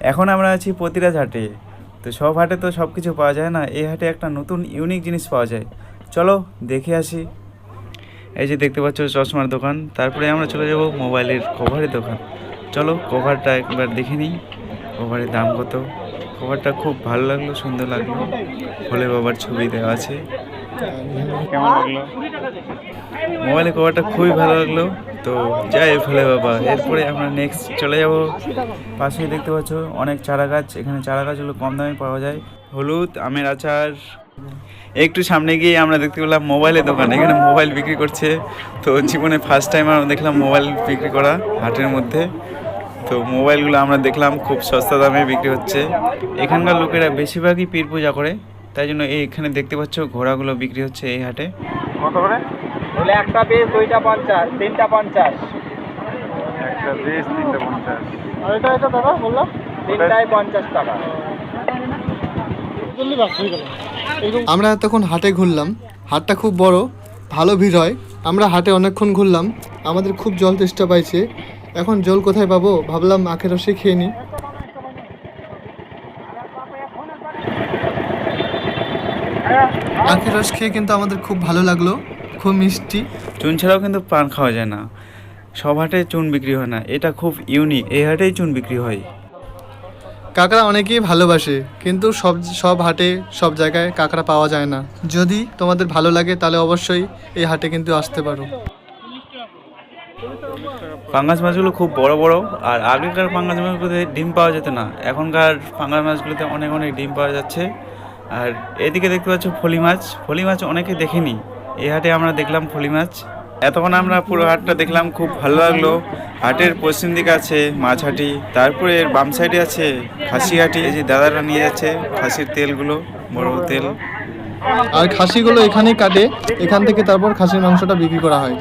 এখন আমরা আছি প্রতিরাজ হাটে। তো সব হাটে তো সব কিছু পাওয়া যায় না, এই হাটে একটা নতুন ইউনিক জিনিস পাওয়া যায়। চলো, দেখে আসি। এই যে দেখতে পাচ্ছ চশমার দোকান, তারপরে আমরা চলে যাব মোবাইলের কভারের দোকান। চলো, কভারটা একবার দেখে নিই। কভারের দাম কত? কভারটা খুব ভালো লাগল, সুন্দর লাগল। ভোলে বাবার ছবি দেওয়া আছে। কেমন লাগল? মোবাইলের কভারটা খুবই ভালো লাগল। তো যাই ভোলে বাবা, এরপরে আমরা নেক্সট চলে যাব। পাশেই দেখতে পাচ্ছ, অনেক চারা গাছ। এখানে চারা গাছগুলো কম দামে পাওয়া যায়। হলুদ, আমের আচার। একটু সামনে গিয়ে আমরা দেখতে পেলাম মোবাইলের দোকান। এখানে মোবাইল বিক্রি করছে। তো জীবনে ফার্স্ট টাইম আমরা দেখলাম মোবাইল বিক্রি করা হাটের মধ্যে। তো মোবাইলগুলো আমরা দেখলাম, খুব সস্তা দামে বিক্রি হচ্ছে। এখানকার লোকেরা বেশিরভাগই পীর পূজা করে। তাই জন্য এইখানে দেখতে পাচ্ছ ঘোড়াগুলো বিক্রি হচ্ছে এই হাটে। কত করে? বলে একটা পিস দুইটা পঞ্চাশ তিনটা পঞ্চাশ। একটা বেশ তিনটা পঞ্চাশ। আর এটা এটা দাদা বললাম তিনটাই পঞ্চাশ টাকা। আমরা এতক্ষণ হাটে ঘুরলাম। হাটটা খুব বড় ভালো ভিড় হয়। আমরা হাটে অনেকক্ষণ ঘুরলাম। আমাদের খুব জল তেষ্টা পাইছে। এখন জল কোথায় পাবো? ভাবলাম আখের রসে খেয়ে নিই। আখের রস খেয়ে কিন্তু আমাদের খুব ভালো লাগল খুব মিষ্টি। চুন ছাড়াও কিন্তু পান খাওয়া যায় না। সব হাটে চুন বিক্রি হয় না এটা খুব ইউনিক এই হাটেই চুন বিক্রি হয়। কাঁকড়া অনেকেই ভালোবাসে কিন্তু সব সব হাটে সব জায়গায় কাঁকড়া পাওয়া যায় না। যদি তোমাদের ভালো লাগে তাহলে অবশ্যই এই হাটে কিন্তু আসতে পারো। পাঙ্গাস মাছগুলো খুব বড় বড় আর আগেকার পাঙ্গাস মাছগুলোতে ডিম পাওয়া যেত না। এখনকার পাঙ্গাস মাছগুলোতে অনেক অনেক ডিম পাওয়া যাচ্ছে। আর এদিকে দেখতে পাচ্ছ ফলি মাছ। ফলি মাছ অনেকে দেখেনি। এই হাটে আমরা দেখলাম ফলি মাছ। এতক্ষণ আমরা পুরো হাটটা দেখলাম, খুব ভালো লাগল। হাটের পশ্চিম দিকে আছে মাছহাটি তারপরে এর বাম সাইডে আছে খাসি হাটি। এই যে দাদারা নিয়ে যাচ্ছে খাসির তেলগুলো, বড় তেল। আর খাসিগুলো এখানেই কাটে। এখান থেকে তারপর খাসির মাংসটা বিক্রি করা হয়।